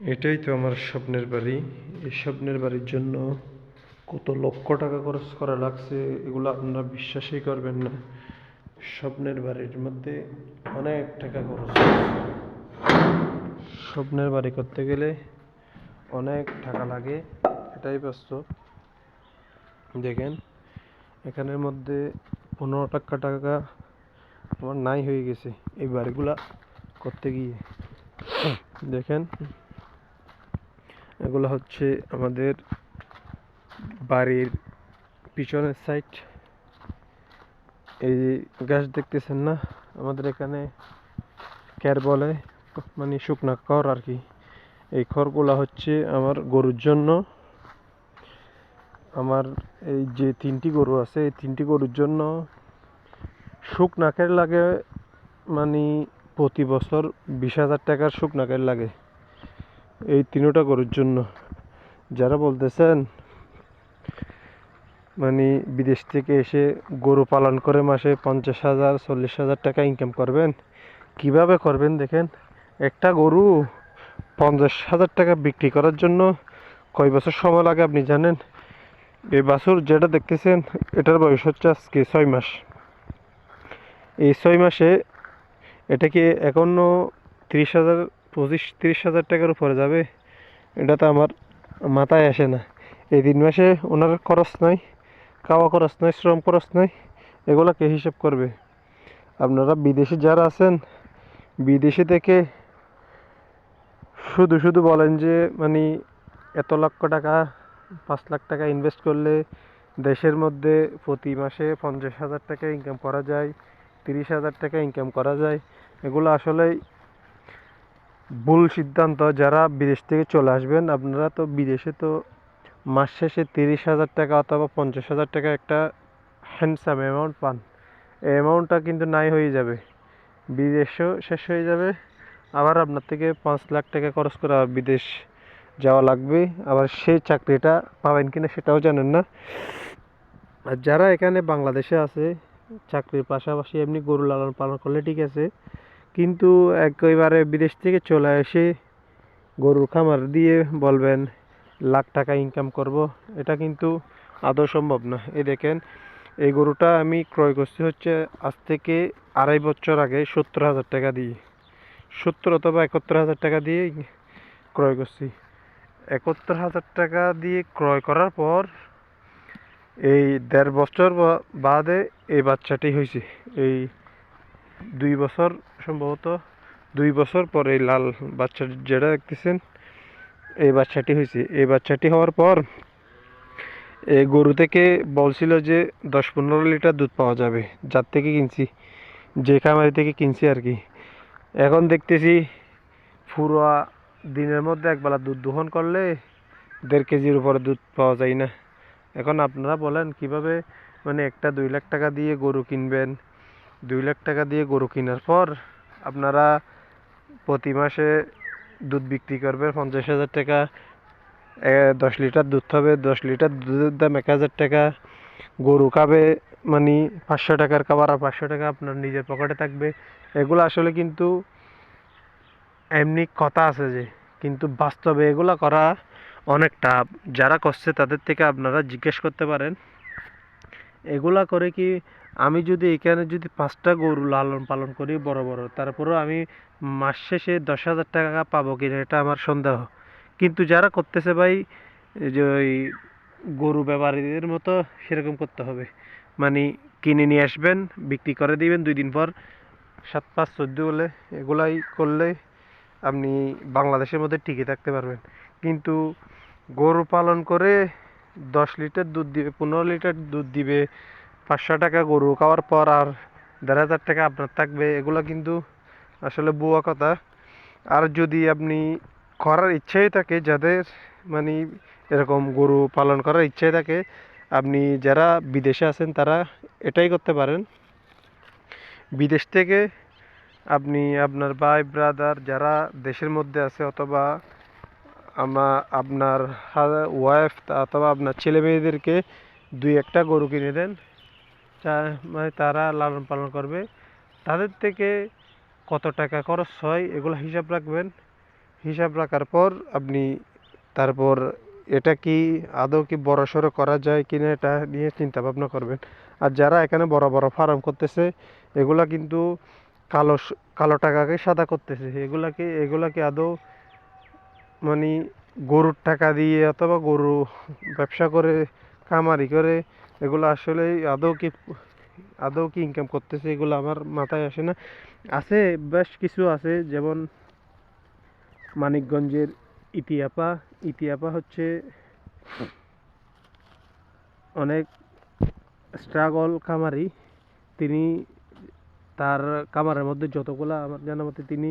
এটাই তো আমার স্বপ্নের বাড়ি। এই স্বপ্নের বাড়ির জন্য কত লক্ষ টাকা খরচ করা লাগছে, এগুলো আপনারা বিশ্বাসই করবেন না। স্বপ্নের বাড়ির মধ্যে অনেক টাকা খরচ স্বপ্নের বাড়ি করতে গেলে অনেক টাকা লাগে, এটাই বাস্তব। দেখেন, এখানের মধ্যে পনেরো টাকা টাকা আমার নাই হয়ে গেছে। এই বাড়িগুলা করতে গিয়ে। দেখেন এগুলো হচ্ছে আমাদের বাড়ির পিছনের সাইড এই গাছ দেখতেছেন না? আমাদের এখানে ক্যার বলে মানে শুকনা খড় আর কি। এই খড়গুলা হচ্ছে আমার গরুর জন্য। আমার এই যে তিনটি গরু আছে, এই তিনটি গরুর জন্য শুকনাকের লাগে মানে প্রতি বছর বিশ হাজার টাকার শুকনাকের লাগে। এই তিনোটা গরুর জন্য। যারা বলতেছেন মানে বিদেশ থেকে এসে গরু পালন করে মাসে পঞ্চাশ হাজার, চল্লিশ হাজার টাকা ইনকাম করবেন, কীভাবে করবেন দেখেন? একটা গরু পঞ্চাশ হাজার টাকা বিক্রি করার জন্য কয় বছর সময় লাগে আপনি জানেন? এই বাছুর যেটা দেখতেছেন, এটার বয়স হচ্ছে আজকে ছয় মাস। এই ছয় মাসে এটাকে এখনও তিরিশ হাজার পঁচিশ তিরিশ হাজার টাকার উপরে যাবে। এটা তো আমার মাথায় আসে না। এই তিন মাসে ওনার খরচ নাই, খাওয়া খরচ নাই, শ্রম খরচ নাই, এগুলো কে হিসাব করবে? আপনারা বিদেশে যারা আছেন, বিদেশে থেকে শুধু শুধু বলেন যে মানে এত লক্ষ টাকা, পাঁচ লাখ টাকা ইনভেস্ট করলে দেশের মধ্যে প্রতি মাসে পঞ্চাশ হাজার টাকা ইনকাম করা যায়, তিরিশ হাজার টাকা ইনকাম করা যায়, এগুলো আসলেই ভুল সিদ্ধান্ত, যারা বিদেশ থেকে চলে আসবেন, আপনারা তো বিদেশে তো মাস শেষে তিরিশ হাজার টাকা অথবা পঞ্চাশ হাজার টাকা একটা হ্যান্ডসাম অ্যামাউন্ট পান। এই অ্যামাউন্টটা কিন্তু নাই হয়ে যাবে। বিদেশেও শেষ হয়ে যাবে। আবার আপনার থেকে পাঁচ লাখ টাকা খরচ করে বিদেশ যাওয়া লাগবে। আবার সেই চাকরিটা পাবেন কিনা সেটাও জানেন না। আর যারা এখানে বাংলাদেশে আছে, চাকরির পাশাপাশি এমনি গরু লালন পালন করলে ঠিক আছে। কিন্তু একেবারে বিদেশ থেকে চলে এসে গরুর খামার দিয়ে বলবেন, লাখ টাকা ইনকাম করব। এটা কিন্তু আদৌ সম্ভব না এই দেখেন, এই গরুটা আমি ক্রয় করছি হচ্ছে আজ থেকে আড়াই বছর আগে সত্তর হাজার টাকা দিয়ে। সত্তর অথবা একাত্তর হাজার টাকা দিয়ে ক্রয় করছি। একাত্তর হাজার টাকা দিয়ে ক্রয় করার পর এই দেড় বছর বাদে এই বাচ্চাটি হয়েছে। এই দুই বছর সম্ভবত দুই বছর পরে এই লাল বাচ্চা যেটা দেখতেছেন, এই বাচ্চাটি হয়েছে। এই বাচ্চাটি হওয়ার পর এই গরু থেকে বলছিল যে দশ পনেরো লিটার দুধ পাওয়া যাবে, যার থেকে কিনছি, যে খামারি থেকে কিনছি আর কি। এখন দেখতেছি পুরো দিনের মধ্যে একবেলা দুধ দোহন করলে দেড় কেজির উপরে দুধ পাওয়া যায় না। এখন আপনারা বলেন কীভাবে মানে একটা দুই লাখ টাকা দিয়ে গরু কিনবেন, দুই লাখ টাকা দিয়ে গরু কেনার পর আপনারা প্রতি মাসে দুধ বিক্রি করবেন পঞ্চাশ হাজার টাকা। দশ লিটার দুধ হবে দশ লিটার দুধের দাম এক হাজার টাকা। গরু খাবে মানে পাঁচশো টাকার খাবার আর পাঁচশো টাকা আপনার নিজের পকেটে থাকবে। এগুলো আসলে কিন্তু এমনি কথা আছে যে, কিন্তু বাস্তবে এগুলো করা অনেক টাফ। যারা করছে তাদের থেকে আপনারা জিজ্ঞেস করতে পারেন। এগুলা করে কি আমি যদি এখানে যদি পাঁচটা গরু লালন পালন করি বড় বড়, তারপরেও আমি মাস শেষে দশ হাজার টাকা পাবো কিনা এটা আমার সন্দেহ। কিন্তু যারা করতেছে ভাই যে ওই গরু ব্যাপারীদের মতো সেরকম করতে হবে। মানে কিনে নিয়ে আসবেন, বিক্রি করে দিবেন দুই দিন পর। সাত, পাঁচ, চোদ্দ বলে এগুলাই করলে আপনি বাংলাদেশের মধ্যে টিকে থাকতে পারবেন। কিন্তু গরু পালন করে দশ লিটার দুধ দিবে, পনেরো লিটার দুধ দিবে পাঁচশো টাকা গরু খাওয়ার পর আর দেড় হাজার টাকা আপনার থাকবে, এগুলো কিন্তু আসলে বুয়া কথা। আর যদি আপনি করার ইচ্ছাই থাকে, যাদের মানে এরকম গরু পালন করার ইচ্ছাই থাকে, আপনি যারা বিদেশে আছেন তারা এটাই করতে পারেন। বিদেশ থেকে আপনি আপনার ভাই ব্রাদার যারা দেশের মধ্যে আছে, অথবা আমা, আপনার ওয়াইফ অথবা আপনার ছেলে মেয়েদেরকে দুই একটা গরু কিনে দেন। মানে তারা লালন পালন করবে। তাদের থেকে কত টাকা খরচ হয় এগুলো হিসাব রাখবেন। হিসাব রাখার পর আপনি তারপর এটা কি আদৌ কি বড় সড়ো করা যায় কিনা এটা নিয়ে চিন্তা ভাবনা করবেন। আর যারা এখানে বড় বড় ফার্ম করতেছে, এগুলা কিন্তু কালো কালো টাকাকে সাদা করতেছে। এগুলাকে এগুলাকে আদৌ মানে গরুর টাকা দিয়ে অথবা গরু ব্যবসা করে কামারি করে, এগুলো আসলে আদৌ কি আদৌ কি ইনকাম করতেছে এগুলো আমার মাথায় আসে না। আছে, বেশ কিছু আছে, যেমন মানিকগঞ্জের ইতিয়াপা ইতিয়াপা হচ্ছে অনেক স্ট্রাগল কামারি তিনি তার কামারের মধ্যে যতগুলা আমার জানা মতে তিনি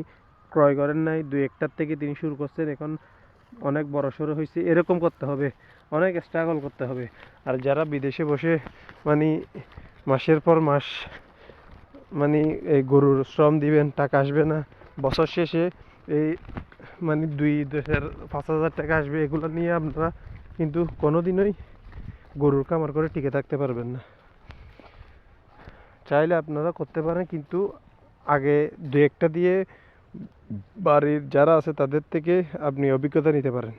ক্রয় করেন নাই, দুই একটার থেকে তিনি শুরু করছেন। এখন অনেক বড় সড়ো হয়েছে, এরকম করতে হবে, অনেক স্ট্রাগল করতে হবে। আর যারা বিদেশে বসে মানে মাসের পর মাস মানে এই গরুর শ্রম দিবেন, টাকা আসবে না, বছর শেষে এই মানে দুই দেশের পাঁচ হাজার টাকা আসবে, এগুলো নিয়ে আপনারা কিন্তু কোনোদিনই গরুর কামার করে টিকে থাকতে পারবেন না। চাইলে আপনারা করতে পারেন, কিন্তু আগে দু একটা দিয়ে বাড়ির যারা আছে তাদের থেকে আপনি অভিজ্ঞতা নিতে পারেন।